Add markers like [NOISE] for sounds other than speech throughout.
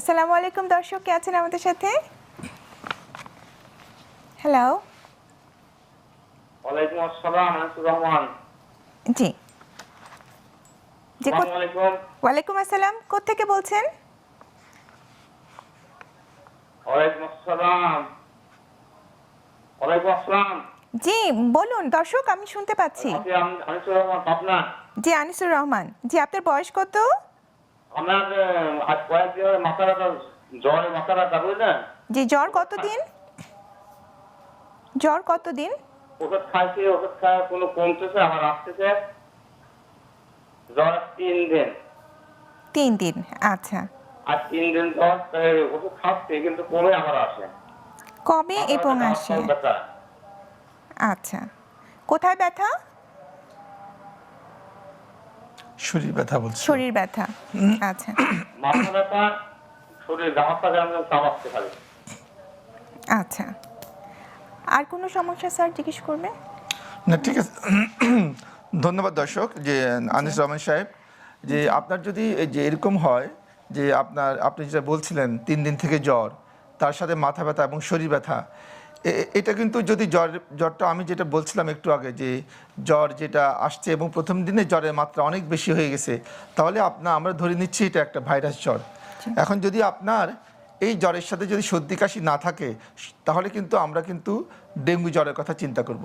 আসসালামু আলাইকুম দর্শক কে আছেন আমাদের সাথে? হ্যালো ওয়ালাইকুম আসসালাম আনিসুর রহমান। জি। জি আসসালামু ওয়ালাইকুম আসসালাম কোত্থেকে বলছেন? ওয়ালাইকুম আসসালাম। ওয়ালাইকুম আসসালাম। জি বলুন দর্শক আমি শুনতে পাচ্ছি। আপনি আনিসুর রহমান পাবনা জি আনিসুর রহমান। জি আপনার বয়স কত? কয়েকদিন মাথা ব্যথা জ্বরে মাথা ব্যথা বুঝলেন জি জ্বর কতদিন? জ্বর কতদিন? ওষুধ খাইছি ওষুধ খাওয়া কোনো কমতেছে আবার আসতেছে। জ্বর তিন দিন। তিন দিন আচ্ছা। আর তিন দিন জ্বর ওষুধ খাচ্ছি কিন্তু কমে আবার আসে। কবে এবং আসে। আচ্ছা। কোথায় ব্যথা? শরীর ব্যথা বলছে? শরীর ব্যথা আচ্ছা। মাথা ব্যথা শরীর গামাতা যেমন চাপাচ্ছে খালি আচ্ছা। আর কোনো সমস্যা স্যার জিজ্ঞেস করবে? না ঠিক আছে। [CLEARS THROAT] ধন্যবাদ দর্শক যে আনিস রহমান সাহেব যে আপনার যদি যে এরকম হয় যে আপনার আপনি যেটা বলছিলেন তিন দিন থেকে জ্বর তার সাথে মাথা ব্যথা এবং শরীর ব্যথা এটা কিন্তু যদি জ্বর জ্বরটা আমি যেটা বলছিলাম একটু আগে যে জ্বর যেটা আসছে এবং প্রথম দিনে জ্বরের মাত্রা অনেক বেশি হয়ে গেছে তাহলে আপনার আমরা ধরে নিচ্ছি এটা একটা ভাইরাস জ্বর। এখন যদি আপনার এই জ্বরের সাথে যদি সর্দি কাশি না থাকে তাহলে কিন্তু আমরা কিন্তু ডেঙ্গু জ্বরের কথা চিন্তা করব।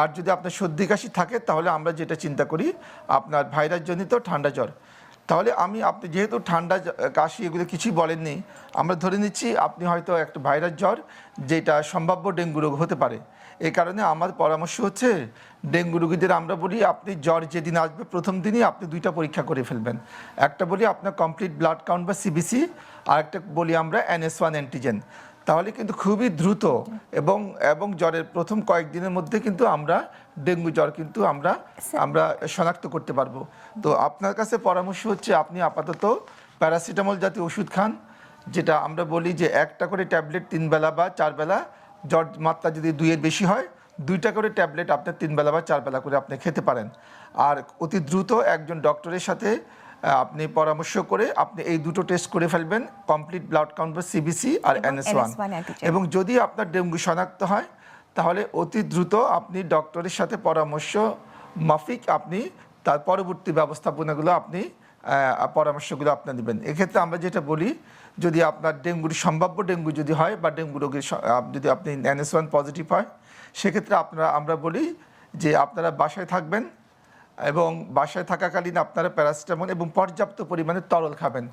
আর যদি আপনার সর্দি কাশি থাকে তাহলে আমরা যেটা চিন্তা করি আপনার ভাইরাস জনিত ঠান্ডা জ্বর। তাহলে আমি আপনি যেহেতু ঠান্ডা কাশি এগুলো কিছুই বলেননি, আমরা ধরে নিচ্ছি আপনি হয়তো একটা ভাইরাস জ্বর, যেটা সম্ভাব্য ডেঙ্গু রোগ হতে পারে। এই কারণে আমার পরামর্শ হচ্ছে, ডেঙ্গু রোগীদের আমরা বলি, আপনি জ্বর যেদিন আসবে প্রথম দিনই আপনি দুইটা পরীক্ষা করে ফেলবেন। একটা বলি আপনার কমপ্লিট ব্লাড কাউন্ট বা সিবিসি আর একটা বলি আমরা এনএস ওয়ান অ্যান্টিজেন তাহলে কিন্তু খুবই দ্রুত এবং এবং জ্বরের প্রথম কয়েকদিনের মধ্যে কিন্তু আমরা ডেঙ্গু জ্বর কিন্তু আমরা আমরা শনাক্ত করতে পারব। তো আপনার কাছে পরামর্শ হচ্ছে আপনি আপাতত প্যারাসিটামল জাতীয় ওষুধ খান যেটা আমরা বলি যে একটা করে ট্যাবলেট তিন বেলা বা চার বেলা জ্বর মাত্রা যদি দুইয়ের বেশি হয় দুইটা করে ট্যাবলেট আপনার তিন বেলা বা চার বেলা করে আপনি খেতে পারেন। আর অতি দ্রুত একজন ডক্টরের সাথে আপনি পরামর্শ করে আপনি এই দুটো টেস্ট করে ফেলবেন কমপ্লিট ব্লাড কাউন্ট বা সিবিসি আর এনএস ওয়ান এবং যদি আপনার ডেঙ্গু শনাক্ত হয় তাহলে অতি দ্রুত আপনি ডক্টরের সাথে পরামর্শ মাফিক আপনি তার পরবর্তী ব্যবস্থাপনাগুলো আপনি পরামর্শগুলো আপনার নেবেন এক্ষেত্রে আমরা যেটা বলি যদি আপনার ডেঙ্গুর সম্ভাব্য ডেঙ্গু যদি হয় বা ডেঙ্গু রোগের যদি আপনি এনএস ওয়ান পজিটিভ হয় সেক্ষেত্রে আপনারা আমরা বলি যে আপনারা বাসায় থাকবেন এবং বাসায় থাকাকালীন আপনারা প্যারাসিটামল এবং পর্যাপ্ত পরিমাণে তরল খাবেন।